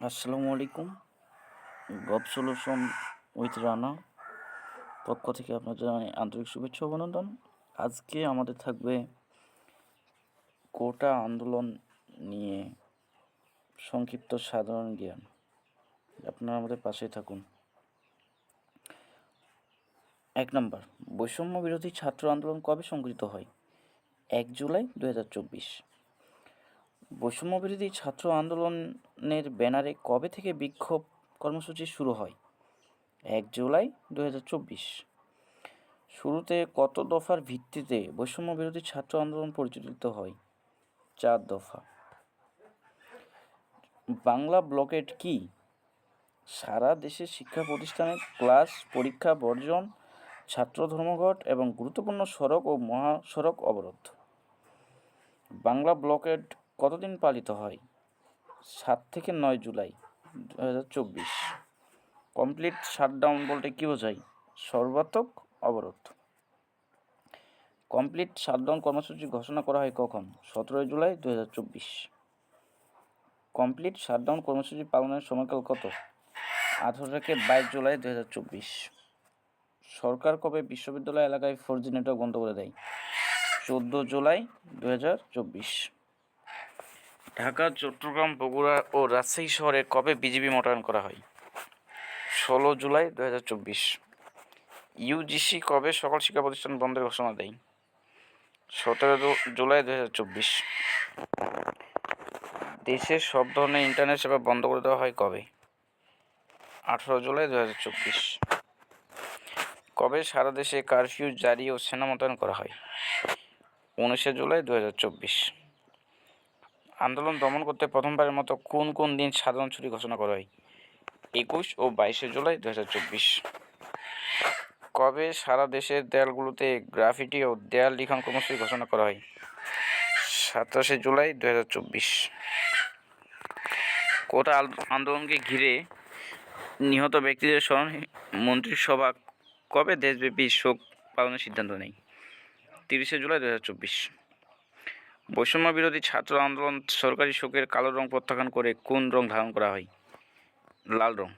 আসসালামু আলাইকুম। গব solution with Rana পক্ষ থেকে আপনার জানাই আন্তরিক শুভেচ্ছা অভিনন্দন। আজকে আমাদের থাকবে কোটা আন্দোলন নিয়ে সংক্ষিপ্ত সাধারণ জ্ঞান। আপনারা আমাদের পাশেই থাকুন। এক নম্বর, বৈষম্য বিরোধী ছাত্র আন্দোলন কবে সংঘটিত হয়? এক জুলাই দু হাজার চব্বিশ। হাজার চব্বিশ বৈষম্য বিরোধী ছাত্র আন্দোলনের ব্যানারে কবে থেকে বিক্ষোভ কর্মসূচি শুরু হয়? এক জুলাই দু হাজার চব্বিশ। শুরুতে কত দফার ভিত্তিতে বৈষম্য বিরোধী ছাত্র আন্দোলন পরিচালিত হয়? চার দফা। বাংলা ব্লকেট কি? সারা দেশের শিক্ষা প্রতিষ্ঠানে ক্লাস, পরীক্ষা, বর্জন, ছাত্র ধর্মঘট এবং গুরুত্বপূর্ণ সড়ক ও মহাসড়ক অবরোধ। বাংলা ব্লকেট কতদিন পালিত হয়? সাত থেকে নয় জুলাই দু হাজার চব্বিশ। কমপ্লিট শাটডাউন বলতে কী বোঝায়? সর্বাত্মক অবরোধ। কমপ্লিট শাটডাউন কর্মসূচি ঘোষণা করা হয় কখন? সতেরোই জুলাই দু হাজার চব্বিশ। কমপ্লিট শাটডাউন কর্মসূচি পালনের সময়কাল কত? আঠারো থেকে বাইশ জুলাই দু হাজার চব্বিশ। সরকার কবে বিশ্ববিদ্যালয় এলাকায় ফোর জি নেটওয়ার্ক বন্ধ করে দেয়? চোদ্দ জুলাই দু হাজার চব্বিশ। ঢাকা, চট্টগ্রাম, বগুড়া ও রাজশাহী শহরে কবে বিজিবি মোতায়েন করা হয়? ষোলো জুলাই দু হাজার চব্বিশ। ইউজিসি কবে সকল শিক্ষা প্রতিষ্ঠান বন্ধের ঘোষণা দেয়? সতেরো জুলাই দু হাজার চব্বিশ। দেশের সব ধরনের ইন্টারনেট সেবা বন্ধ করে দেওয়া হয় কবে? আঠারো জুলাই দু হাজার চব্বিশ। কবে সারা দেশে কারফিউ জারি ও সেনা মোতায়েন করা হয়? উনিশে জুলাই দু হাজার চব্বিশ। আন্দোলন দমন করতে প্রথমবারের মতো কোন কোন দিন সাধারণ ছুটি ঘোষণা করা হয়? একুশ ও বাইশে জুলাই দু হাজার চব্বিশ। কবে সারা দেশের দেয়ালগুলোতে গ্রাফিটি ও দেয়াল লিখন কর্মসূচি ঘোষণা করা হয়? সাতাশে জুলাই দু হাজার চব্বিশ। কোটা আন্দোলনকে ঘিরে নিহত ব্যক্তিদের স্মরণে মন্ত্রিসভা কবে দেশব্যাপী শোক পালনের সিদ্ধান্ত নেয়? তিরিশে জুলাই দু হাজার চব্বিশ। বৈষম্য বিরোধী ছাত্র আন্দোলন সরকারি শোকের কালো রং প্রত্যাখ্যান করে কোন রং ধারণ করা হয়? লাল রং।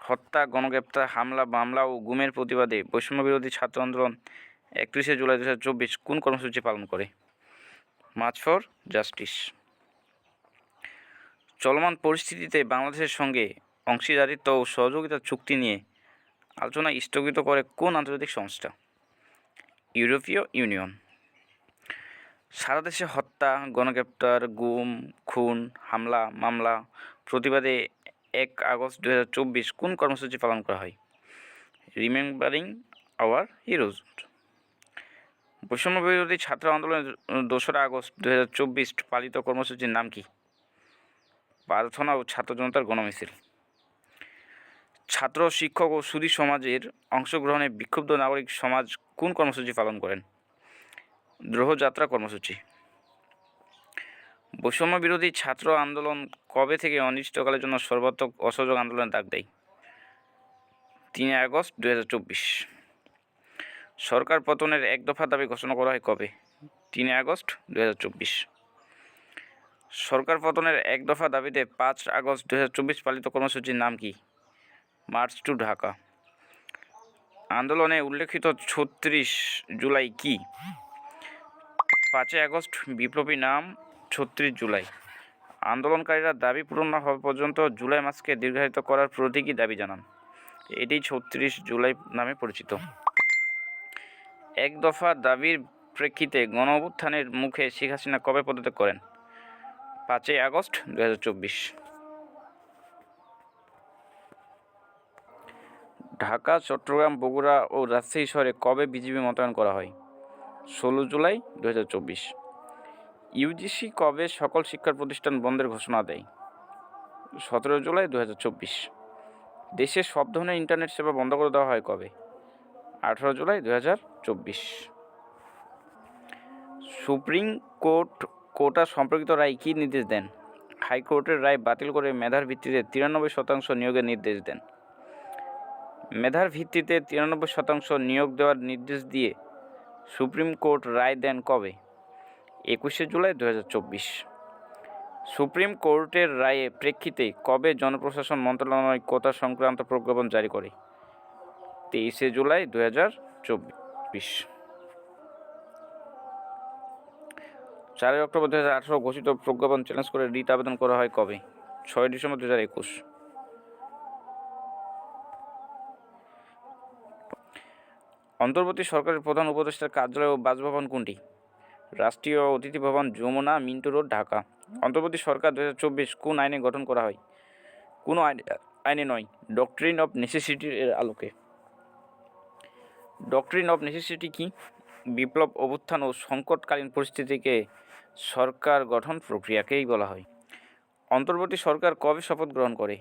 হত্যা, গণগ্রেপ্তার, হামলা, মামলা ও গুমের প্রতিবাদে বৈষম্য বিরোধী ছাত্র আন্দোলন একত্রিশে জুলাই দু চব্বিশ কোন কর্মসূচি পালন করে? March for justice. চলমান পরিস্থিতিতে বাংলাদেশের সঙ্গে অংশীদারিত্ব ও সহযোগিতার চুক্তি নিয়ে আলোচনা স্থগিত করে কোন আন্তর্জাতিক সংস্থা? ইউরোপীয় ইউনিয়ন। সারা দেশে হত্যা, গণগ্রেপ্তার, গুম, খুন, হামলা, মামলা, প্রতিবাদে এক আগস্ট দু হাজার চব্বিশ কোন কর্মসূচি পালন করা হয়? Remembering our heroes. বৈষম্য বিরোধী ছাত্র আন্দোলনের দোসরা আগস্ট দু হাজার চব্বিশ পালিত কর্মসূচির নাম কি? প্রার্থনা ও ছাত্র জনতার গণমিছিল। ছাত্র, শিক্ষক ও সুদী সমাজের অংশগ্রহণে বিক্ষুব্ধ নাগরিক সমাজ কোন কর্মসূচি পালন করেন? দ্রোহযাত্রা কর্মসূচি। বৈষম্য বিরোধী ছাত্র আন্দোলন কবে থেকে অনিশ্চিতকালের জন্য সর্বাত্মক অসহযোগ আন্দোলনের ডাক দেয়? তিন আগস্ট দু হাজার চব্বিশ। সরকার পতনের এক দফা দাবি ঘোষণা করা হয় কবে? তিন আগস্ট দু হাজার চব্বিশ। সরকার পতনের এক দফা দাবিতে পাঁচ আগস্ট দু পালিত কর্মসূচির নাম কি? March to Dhaka. আন্দোলনে উল্লেখিত ছত্রিশ জুলাই কি? পাঁচই আগস্ট, বিপ্লবী নাম ছত্রিশ জুলাই। আন্দোলনকারীরা দাবি পূরণ না হওয়া পর্যন্ত জুলাই মাসকে দীর্ঘায়িত করার প্রতীকী দাবি জানান। এটি ছত্রিশ জুলাই নামে পরিচিত। এক দফা দাবির প্রেক্ষিতে গণ অভ্যুত্থানের মুখে শেখ হাসিনা কবে পদত্যাগ করেন? পাঁচই আগস্ট দু হাজার চব্বিশ। ঢাকা, চট্টগ্রাম, বগুড়া ও রাজশাহী শহরে কবে বিজিবি মোতায়েন করা হয়? ষোলো জুলাই দু হাজার চব্বিশ। ইউজিসি কবে সকল শিক্ষা প্রতিষ্ঠান বন্ধের ঘোষণা দেয়? সতেরো জুলাই দু হাজার চব্বিশ। দেশে সব ধরনের ইন্টারনেট সেবা বন্ধ করে দেওয়া হয় কবে? আঠারো জুলাই দু হাজার চব্বিশ। সুপ্রিম কোর্ট কোটা সম্পর্কিত রায় কী নির্দেশ দেন? হাইকোর্টের রায় বাতিল করে মেধার ভিত্তিতে তিরানব্বই শতাংশ নিয়োগের নির্দেশ দেন। মেধার ভিত্তিতে তিরানব্বই শতাংশ নিয়োগ দেওয়ার নির্দেশ দিয়ে সুপ্রিম কোর্ট রায় দেন কবে? একুশে জুলাই দু হাজার চব্বিশ। সুপ্রিম কোর্টের রায়ে প্রেক্ষিতে কবে জনপ্রশাসন মন্ত্রণালয় কোটা সংক্রান্ত প্রজ্ঞাপন জারি করে? তেইশে জুলাই দু হাজার চব্বিশ। চারই অক্টোবর দু হাজার আঠারো ঘোষিত প্রজ্ঞাপন চ্যালেঞ্জ করে রিট আবেদন করা হয় কবে? ছয় ডিসেম্বর দু হাজার একুশ। অন্তর্বর্তী সরকারের প্রধান উপদেষ্টার কার্যালয় ও বাসভবন কোনটি? রাষ্ট্রীয় অতিথি ভবন, যমুনা, মিন্টু রোড, ঢাকা। অন্তর্বর্তী সরকার দু হাজার চব্বিশ কোন আইনে গঠন করা হয়? কোনো আইনে নয় ডক্ট্রিন অফ নেসেসিটির আলোকে। ডক্ট্রিন অফ নেসেসিটি কি? বিপ্লব, অভ্যুত্থান ও সংকটকালীন পরিস্থিতিকে সরকার গঠন প্রক্রিয়াকেই বলা হয়। অন্তর্বর্তী সরকার কবে শপথ গ্রহণ করে?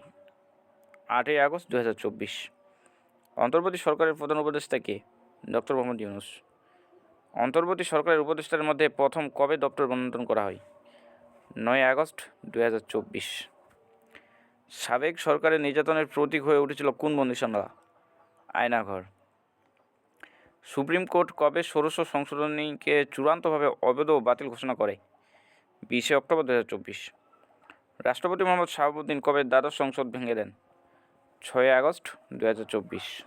আটই আগস্ট দু হাজার চব্বিশ। অন্তর্বর্তী সরকারের প্রধান উপদেষ্টা কে? ডক্টর মোহাম্মদ ইউনুস। অন্তর্বর্তী সরকারের উপদেষ্টার মধ্যে প্রথম কবে দপ্তর বন্টন করা হয়? নয় আগস্ট দু হাজার চব্বিশ। সাবেক সরকারের নির্যাতনের প্রতীক হয়ে উঠেছিল কোন বন্দিশালা আয়নাঘর। সুপ্রিম কোর্ট কবে ষোড়শ সংশোধনীকে চূড়ান্তভাবে অবৈধ বাতিল ঘোষণা করে? বিশে অক্টোবর দু হাজার চব্বিশ। রাষ্ট্রপতি মোহাম্মদ শাহাবুদ্দিন কবে দ্বাদশ সংসদ ভেঙে দেন? ছয় আগস্ট দু হাজার চব্বিশ।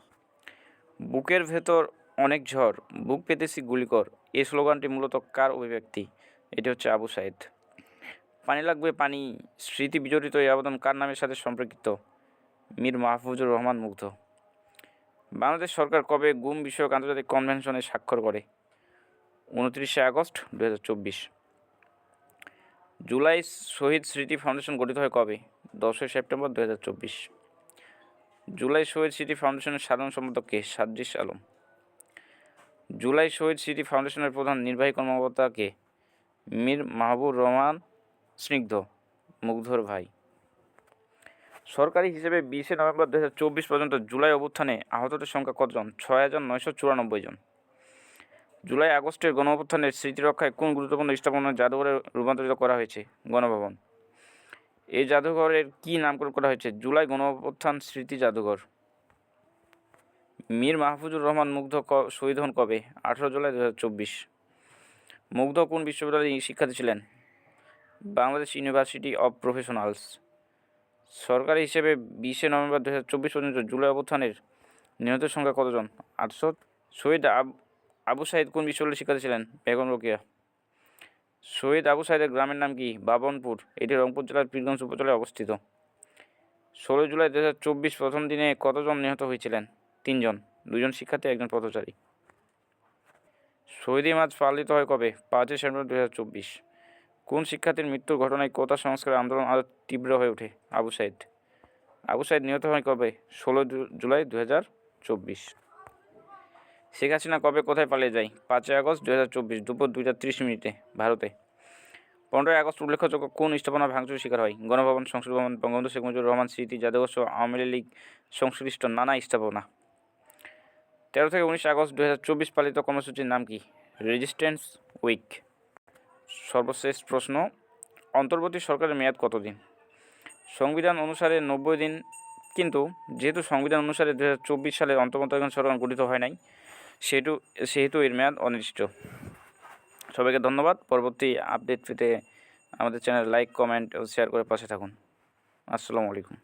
বুকের ভেতর অনেক ঝড়, বুক পেতেছি, গুলি কর। এই স্লোগানটি মূলত কার অভিব্যক্তি? এটি হচ্ছে আবু সাইদ। পানি লাগবে, পানি। স্মৃতি বিজড়িত এই আবেদন কার নামের সাথে সম্পর্কিত? মীর মাহফুজুর রহমান মুগ্ধ। বাংলাদেশ সরকার কবে গুম বিষয়ক আন্তর্জাতিক কনভেনশনে স্বাক্ষর করে? উনত্রিশে আগস্ট দু হাজার চব্বিশ। জুলাই শহীদ স্মৃতি ফাউন্ডেশন গঠিত হয় কবে? দশই সেপ্টেম্বর দু হাজার চব্বিশ। জুলাই শহীদ স্মৃতি ফাউন্ডেশনের সাধারণ সম্পাদক কে? সাদ্রিস আলম। জুলাই শহীদ স্মৃতি ফাউন্ডেশনের প্রধান নির্বাহী কর্মকর্তা কে? মীর মাহবুব রহমান, স্নিগ্ধ, মুগ্ধর ভাই। সরকারি হিসেবে বিশে নভেম্বর দু হাজার চব্বিশ পর্যন্ত জুলাই অভ্যুত্থানে আহতদের সংখ্যা কতজন? ছয় হাজার নয়শো চুরানব্বই জন। জুলাই আগস্টের গণ অভ্যুত্থানের স্মৃতি রক্ষায় কোন গুরুত্বপূর্ণ স্থাপনা জাদুঘরে রূপান্তরিত করা হয়েছে? গণভবন। এই জাদুঘরের কী নামকরণ করা হয়েছে? জুলাই গণ অভ্যুত্থান স্মৃতি জাদুঘর। মীর মাহফুজুর রহমান মুগ্ধ শহীদ হন কবে? আঠেরো জুলাই দু হাজার চব্বিশ। মুগ্ধ কোন বিশ্ববিদ্যালয়ে শিক্ষার্থী ছিলেন? বাংলাদেশ ইউনিভার্সিটি অব প্রফেশনালস সরকারি হিসেবে বিশে নভেম্বর দু হাজার চব্বিশ পর্যন্ত জুলাই অবস্থানের নিহতের সংখ্যা কতজন? আটশো। শহীদ আব, আবু সাইদ কোন বিশ্ববিদ্যালয়ে শিক্ষার্থী ছিলেন? বেগম রোকেয়া। শহীদ আবু সাইদের গ্রামের নাম কি? বাবনপুর। এটি রংপুর জেলার পীরগঞ্জ উপজেলায় অবস্থিত। ষোলোই জুলাই দু হাজার চব্বিশ প্রথম দিনে কতজন নিহত হয়েছিলেন? তিনজন দুজন শিক্ষার্থী, একজন পথচারী। শহীদ মাছ পালিত হয় কবে? পাঁচই সেপ্টেম্বর দু হাজার চব্বিশ। কোন শিক্ষার্থীর মৃত্যুর ঘটনায় কোটা সংস্কার আন্দোলন আরও তীব্র হয়ে ওঠে? আবু সাইদ। আবু সাইদ নিহত হয় কবে? ষোলো জুলাই দু হাজার চব্বিশ। শেখ হাসিনা কবে কোথায় পালিয়ে যায়? পাঁচই আগস্ট দু হাজার চব্বিশ, দুপুর দুইটা ত্রিশ মিনিটে, ভারতে। পনেরোই আগস্ট উল্লেখযোগ্য কোন স্থাপনা ভাঙচুর শিকার হয়? গণভবন, সংসদ ভবন, বঙ্গবন্ধু শেখ মুজিবুর রহমান, স্মৃতি জাদুঘর আওয়ামী লীগ সংশ্লিষ্ট নানা স্থাপনা। তেরো থেকে উনিশ আগস্ট দু হাজার চব্বিশ পালিত কর্মসূচির নাম কি? রেজিস্ট্যান্স উইক সর্বশেষ প্রশ্ন, অন্তর্বর্তী সরকারের মেয়াদ কতদিন? সংবিধান অনুসারে নব্বই দিন, কিন্তু যেহেতু সংবিধান অনুসারে দু হাজার চব্বিশ সালে অন্তর্বর্তীকালীন সরকার গঠিত হয় নাই, সেহেতু সেহেতু এর মেয়াদ অনির্দিষ্ট। সবাইকে ধন্যবাদ। পরবর্তী আপডেট পেতে আমাদের চ্যানেল লাইক, কমেন্ট ও শেয়ার করে পাশে থাকুন। আসসালামু আলাইকুম।